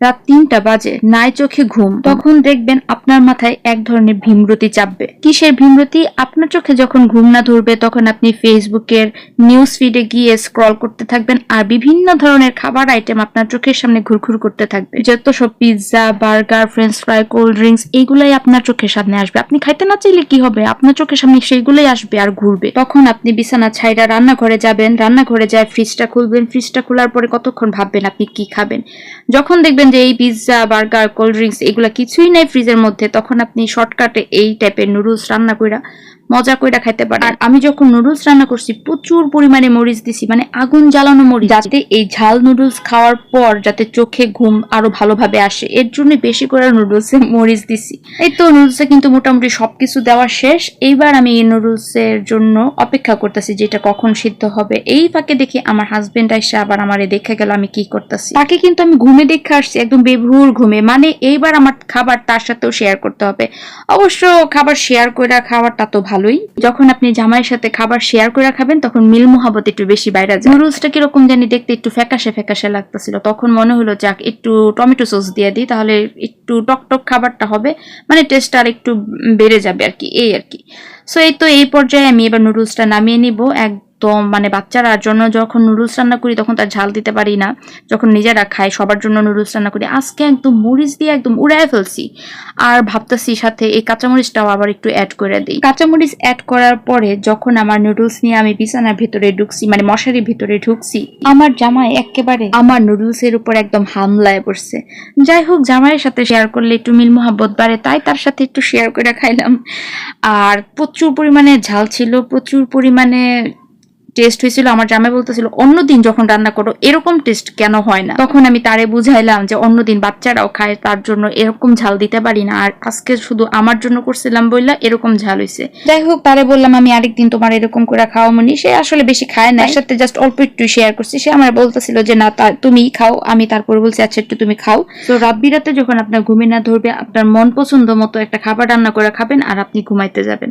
রাত তিনটা বাজে নাই চোখে ঘুম। তখন দেখবেন আপনার মাথায় এক ধরনের ভীমরতি চাপবে। কিসের ভীমরতি? আপনার চোখে যখন ঘুম না ধরবে, তখন আপনি ফেসবুকের নিউজ ফিডে গিয়ে স্ক্রল করতে থাকবেন আর বিভিন্ন ধরনের খাবার আইটেম আপনার চোখের সামনে ঘুরঘুর করতে থাকবে। যত সব pizza burger French fry cold drinks এইগুলাই আপনার চোখের সামনে আসবে। আপনি খাইতে না চাইলে কি হবে? আপনার চোখের সামনে সেইগুলোই আসবে আর ঘুরবে। তখন আপনি বিছানা ছাইরা রান্নাঘরে যাবেন, রান্নাঘরে যায় ফ্রিজটা খুলবেন। ফ্রিজটা খোলার পরে কতক্ষণ ভাববেন আপনি কি খাবেন? যখন দেখবেন এই পিৎজা বার্গার কোল্ড ড্রিঙ্কস এগুলা কিছুই নাই ফ্রিজের মধ্যে, তখন আপনি শর্টকাটে এই টাইপের নুডলস রান্না কইরা মজা কইরা খাইতে পারেন। আর আমি যখন নুডলস রান্না করছি, প্রচুর পরিমাণে মরিচ দিছি মানে আগুন জ্বালানো মরিচ, যাতে এই ঝাল নুডলস খাওয়ার পর যাতে চোখে ঘুম আরও ভালোভাবে আসে, এর জন্য বেশি করে নুডলসে মরিচ দিছি। এই তো নুডলসে কিন্তু মোটামুটি সবকিছু দেওয়া শেষ। এইবার আমি এই নুডলসের জন্য অপেক্ষা করতেছি, যেটা কখন সিদ্ধ হবে। এই ফাঁকে দেখি আমার হাজবেন্ড এসে আবার আমারে দেখে গেল আমি কি করতেছি। তাকে কিন্তু আমি ঘুমে দেখে আসছি। একদম বেভুর ঘুমে। মানে এইবার আমার খাবার তার সাথেও শেয়ার করতে হবে। অবশ্য খাবার শেয়ার করে খাবারটা তো ভালোই। যখন আপনি জামাইয়ের সাথে খাবার শেয়ার করে খাবেন, তখন মিল মোহাবত একটু বেশি বাইরে যায়। নুডলসটা কীরকম জানি দেখতে একটু ফ্যাকাশে ফ্যাকাশে লাগতেছিল। তখন মনে হলো, যাক, একটু টমেটো সস দিয়ে দিই, তাহলে একটু টক টক খাবারটা হবে। মানে টেস্ট আর একটু বেড়ে যাবে আর কি, এই আর কি। সো এই তো এই পর্যায়ে আমি এবার নুডলসটা নামিয়ে নিব। একদম মানে বাচ্চারা জন্য যখন নুডলস রান্না করি তখন তার ঝাল দিতে পারি না। যখন নিজেরা খাই সবার জন্য নুডলস রান্না করি। আজকে একদম মরিচ দিয়ে একদম উড়ায় ফেলছি। আর ভাবতেছি সাথে এই কাঁচামরিচটাও আবার একটু অ্যাড করে দিই। কাঁচামরিচ অ্যাড করার পরে যখন আমার নুডলস নিয়ে আমি বিছানার ভিতরে ঢুকছি মানে মশারির ভিতরে ঢুকছি, আমার জামাই একেবারে আমার নুডলস এর উপর একদম হামলায় পড়ছে। যাই হোক, জামাইয়ের সাথে শেয়ার করলে একটু মিল মোহাব্বত বাড়ে, তাই তার সাথে একটু শেয়ার করে খাইলাম। আর প্রচুর পরিমাণে ঝাল ছিল, প্রচুর পরিমাণে টেস্ট হয়েছিল, আমার জামাই বলতেছিল, অন্যদিন যখন রান্না করো, এরকম টেস্ট কেন হয় না? তখন আমি তারে বুঝাইলাম যে, অন্যদিন বাচ্চারাও খায়, তার জন্য এরকম ঝাল দিতে পারি না। আর আজকে শুধু আমার জন্য করছিলাম বললা এরকম ঝাল হয়েছে যাই হোক, তারে বললাম, আমি আরেকদিন তোমার এরকম করে খাওয়া মনি সে আসলে বেশি খায় না সাথে জাস্ট অল্প একটু শেয়ার করছি। সে আমার বলতেছিল যে, না তুমি খাও, আমি তারপরে বলছি আচ্ছা একটু তুমি খাও। তো রাত যখন আপনার ঘুমে না ধরবে, আপনার মন পছন্দ মতো একটা খাবার রান্না করে খাবেন আর আপনি ঘুমাইতে যাবেন।